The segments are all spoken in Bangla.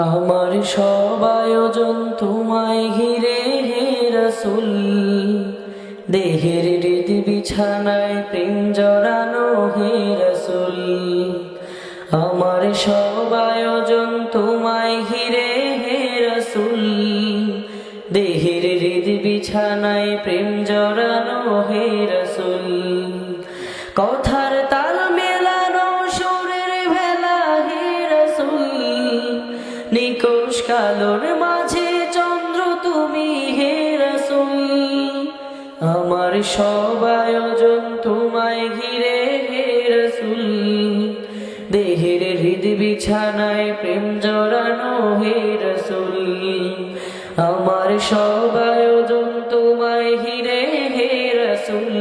আমার সব আয়োজন তোমায় ঘিরে, হে রসুল। দেহের রীতি বিছানায় প্রেম জড়ানো, হে রসুল। আমার সব আয়োজন তোমায় ঘিরে, হে রসুল। দেহের হৃদি বিছানায় প্রেম জড়ানো, হে রসুল। কথার কালোর মাঝে চন্দ্র তুমি হে রসুল। আমার সব আয়োজন তোমায় ঘিরে হে রসুল। দেহের হৃদ বিছানায় প্রেম জড়ানো হে রসুল। আমার সব আয়োজন তোমায় ঘিরে হে রসুল।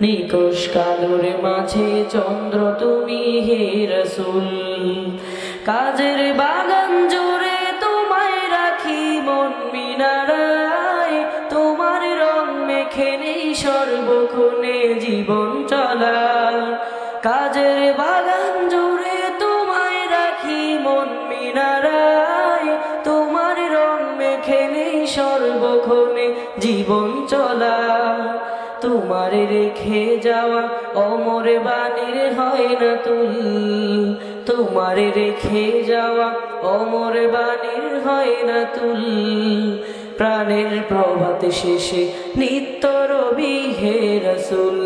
নিকোষ কালোর মাঝে চন্দ্র তুমি হে রসুল। কাজের বাগান রং সর্বক্ষণে জীবন চলা। কাজের বাগান জুড়ে তোমায় রাখি মন মিনারায়। তোমার রং মেখে সর্বক্ষণে জীবন চলা। তোমার রেখে যাওয়া অমর বাণীর হয় না তুল। তোমার রেখে যাওয়া অমর বাণীর হয় না তুল। প্রাণের প্রভাত শেষে নিত্য রবি হে রসুল।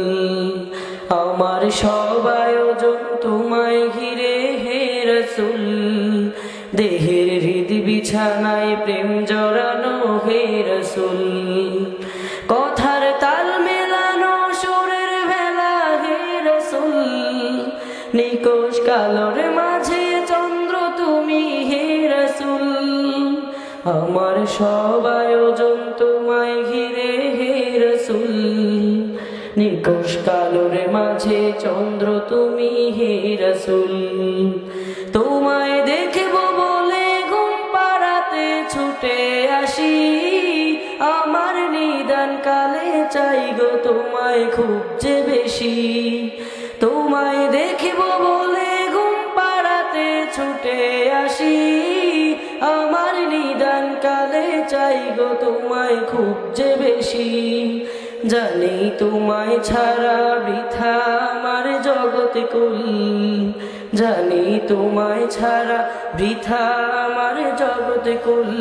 আমার সব আয়োজন তোমায় ঘিরে হে রসুল। দেহের হৃদি বিছানায় প্রেম জড়ানো হে রসুল। কথার তাল মেলানো সুরের ভেলা হে রসুল। নিকোষ কালোর মাঝে আমার সব আয়োজন তোমায় ঘিরে, হে রসুল। নিকোষ কালোর মাঝে চন্দ্র তুমি, হে রসুল। তোমায় দেখব বলে ঘুম পাড়াতে ছুটে আসি। আমার নিদান কালে চাই গো তোমায় খুব যে বেশি। গো তোমায় খুব যে বেশি। জানি তোমায় ছাড়া বৃথা আমার জগৎ কুল। জানি তোমায় ছাড়া বৃথা আমার জগৎ কুল।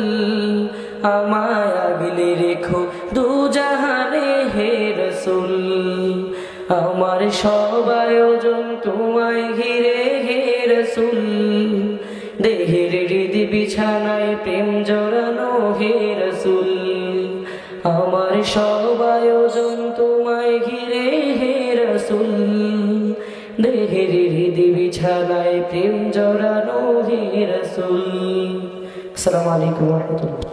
আমায় আগলে রেখো দু জাহানে হে রসুল। আমার সব আয়োজন তোমায় ঘিরে হে রসুল। দেহের হৃদি বিছানায় প্রেম জড়ানো হে রসুল। আমার সব আয়োজন তোমায় ঘিরে হে রসুল। দেহের হৃদি বিছানায় প্রেম জড়ানো হে রসুল। আসসালামু আলাইকুম রহমতুল্লাহ।